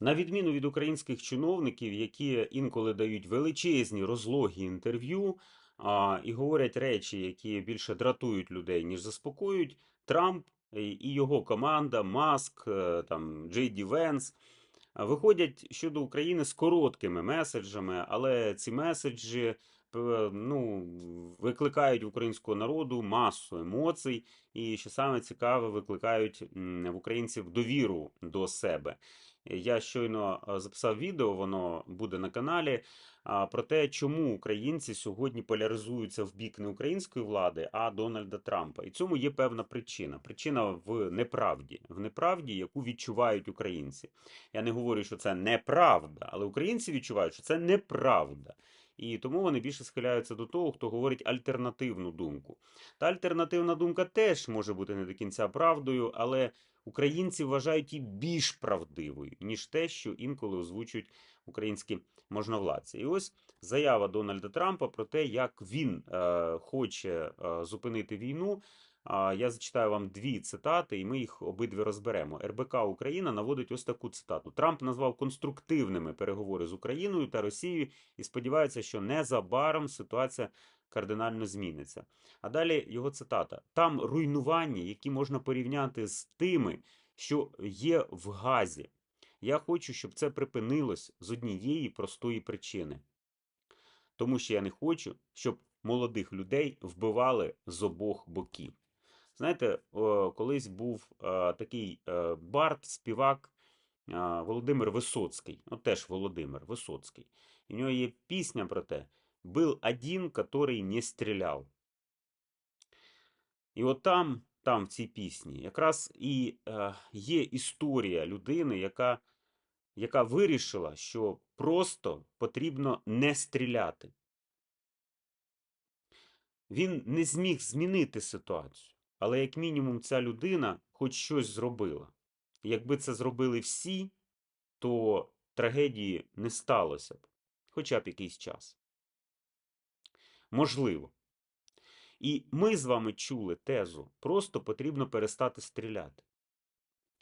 На відміну від українських чиновників, які інколи дають величезні розлогі інтерв'ю а, і говорять речі, які більше дратують людей, ніж заспокоюють, Трамп і його команда, Маск, е, там Джей Ді Венс виходять щодо України з короткими меседжами, але ці меседжі ну, викликають українського народу масу емоцій, і що саме цікаве, викликають в українців довіру до себе. Я щойно е, записав відео, воно буде на каналі. Про те, чому українці сьогодні поляризуються в бік не української влади, а Дональда Трампа. І цьому є певна причина. Причина в неправді, в неправді, яку відчувають українці. Я не говорю, що це неправда, але українці відчувають, що це неправда. І тому вони більше схиляються до того, хто говорить альтернативну думку. Та альтернативна думка теж може бути не до кінця правдою, але українці вважають її більш правдивою, ніж те, що інколи озвучують українські можновладці. І ось заява Дональда Трампа про те, як він е, хоче е, зупинити війну. Я зачитаю вам дві цитати, і ми їх обидві розберемо. РБК Україна наводить ось таку цитату. Трамп назвав конструктивними переговори з Україною та Росією і сподівається, що незабаром ситуація кардинально зміниться. А далі його цитата: там руйнування, які можна порівняти з тими, що є в Газі. Я хочу, щоб це припинилось з однієї простої причини. Тому що я не хочу, щоб молодих людей вбивали з обох боків. Знаєте, колись був е, такий е, бард, співак е, Володимир Висоцький, ну теж Володимир Висоцький. І в нього є пісня про те: «Был один, который не стріляв. І от там, там в цій пісні, якраз і є історія людини, яка, яка вирішила, що просто потрібно не стріляти. Він не зміг змінити ситуацію, але як мінімум ця людина хоч щось зробила. Якби це зробили всі, то трагедії не сталося б, хоча б якийсь час. Можливо. І ми з вами чули тезу, просто потрібно перестати стріляти.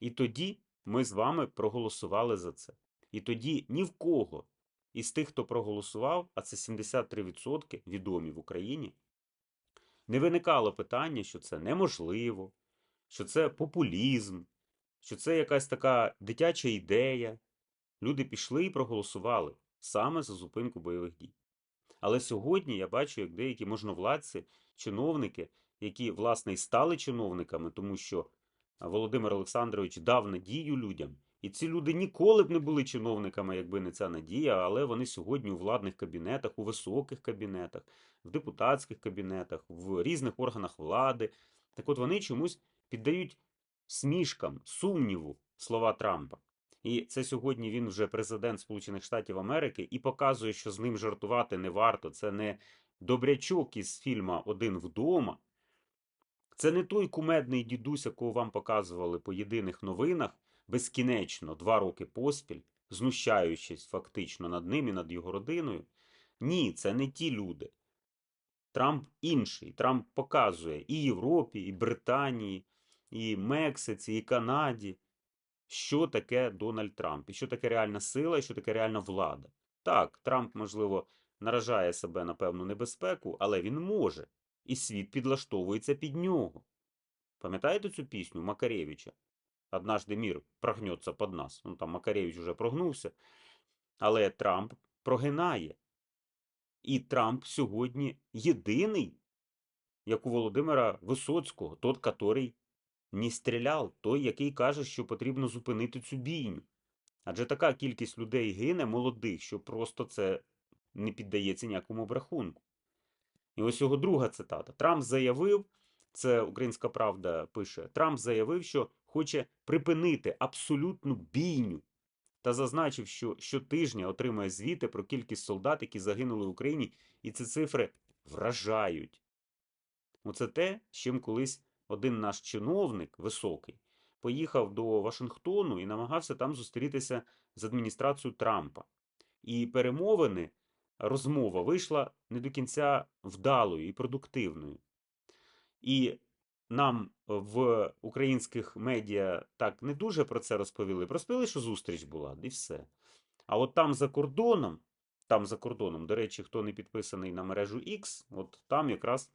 І тоді ми з вами проголосували за це. І тоді ні в кого із тих, хто проголосував, а це 73% відомі в Україні, не виникало питання, що це неможливо, що це популізм, що це якась така дитяча ідея. Люди пішли і проголосували саме за зупинку бойових дій. Але сьогодні я бачу, як деякі можновладці, чиновники, які, власне, і стали чиновниками, тому що Володимир Олександрович дав надію людям. І ці люди ніколи б не були чиновниками, якби не ця надія, але вони сьогодні у владних кабінетах, у високих кабінетах, в депутатських кабінетах, в різних органах влади. Так от вони чомусь піддають смішкам, сумніву слова Трампа. І це сьогодні він вже президент Сполучених Штатів Америки і показує, що з ним жартувати не варто. Це не добрячок із фільма Один вдома. Це не той кумедний дідусь, якого вам показували по єдиних новинах безкінечно два роки поспіль, знущаючись фактично над ним і над його родиною. Ні, це не ті люди. Трамп інший. Трамп показує і Європі, і Британії, і Мексиці, і Канаді, що таке Дональд Трамп, і що таке реальна сила, і що таке реальна влада. Так, Трамп, можливо, наражає себе на певну небезпеку, але він може, і світ підлаштовується під нього. Пам'ятаєте цю пісню Макаревича? Однажды мир прогнеться під нас. Ну там Макаревич вже прогнувся. Але Трамп прогинає. І Трамп сьогодні єдиний, як у Володимира Висоцького, тот, який не стріляв, той, який каже, що потрібно зупинити цю бійню. Адже така кількість людей гине молодих, що просто це не піддається ніякому обрахунку. І ось його друга цитата. Трамп заявив, це Українська Правда пише: Трамп заявив, що хоче припинити абсолютну бійню та зазначив, що щотижня отримує звіти про кількість солдат, які загинули в Україні, і ці цифри вражають. Оце те, з чим колись один наш чиновник високий поїхав до Вашингтону і намагався там зустрітися з адміністрацією Трампа. І перемовини, розмова вийшла не до кінця вдалою і продуктивною. І нам в українських медіа так не дуже про це розповіли. Розповіли, що зустріч була, і все. А от там за кордоном, там за кордоном, до речі, хто не підписаний на мережу X, от там якраз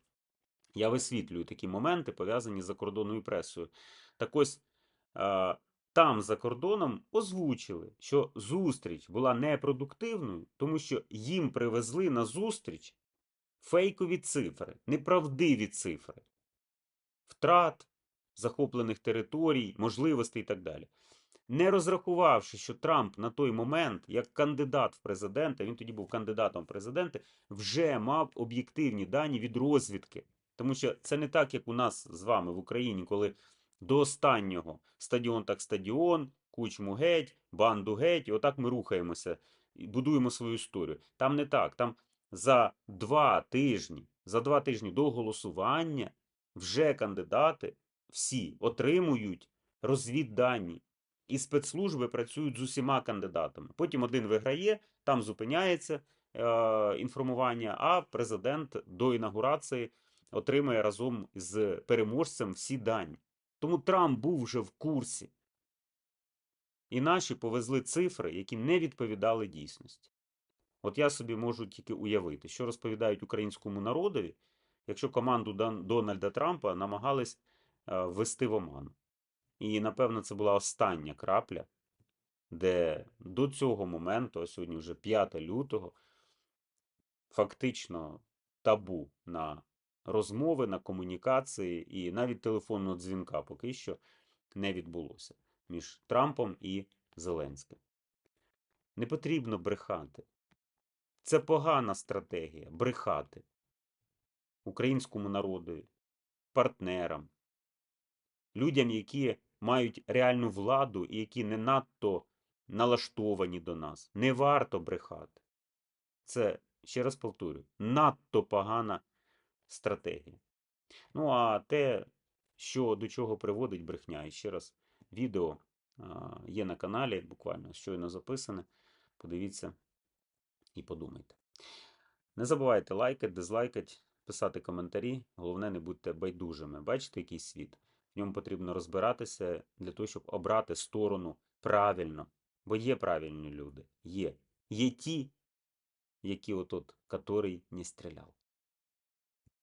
я висвітлюю такі моменти, пов'язані з закордонною пресою. Так ось е, там за кордоном озвучили, що зустріч була непродуктивною, тому що їм привезли на зустріч фейкові цифри, неправдиві цифри втрат, захоплених територій, можливостей і так далі. Не розрахувавши, що Трамп на той момент, як кандидат в президенти, він тоді був кандидатом в президенти, вже мав об'єктивні дані від розвідки. Тому що це не так, як у нас з вами в Україні, коли до останнього стадіон так стадіон, кучму геть, банду геть, і отак ми рухаємося і будуємо свою історію. Там не так. Там за два тижні, за два тижні до голосування вже кандидати всі отримують розвіддані. І спецслужби працюють з усіма кандидатами. Потім один виграє, там зупиняється е, інформування, а президент до інаугурації отримає разом з переможцем всі дані. Тому Трамп був вже в курсі. І наші повезли цифри, які не відповідали дійсності. От я собі можу тільки уявити, що розповідають українському народові, якщо команду Дональда Трампа намагались е, ввести в оману. І, напевно, це була остання крапля, де до цього моменту, а сьогодні вже 5 лютого, фактично табу на розмови, на комунікації і навіть телефонного дзвінка поки що не відбулося між Трампом і Зеленським. Не потрібно брехати. Це погана стратегія брехати українському народові, партнерам, людям, які мають реальну владу і які не надто налаштовані до нас. Не варто брехати. Це, ще раз повторюю, надто погана стратегія. Ну, а те, що до чого приводить брехня, і ще раз, відео є на каналі, буквально щойно записане. Подивіться і подумайте. Не забувайте лайкати, дизлайкати, писати коментарі. Головне, не будьте байдужими. Бачите, який світ? В ньому потрібно розбиратися для того, щоб обрати сторону правильно. Бо є правильні люди. Є. Є ті, які отут, котрий не стріляв.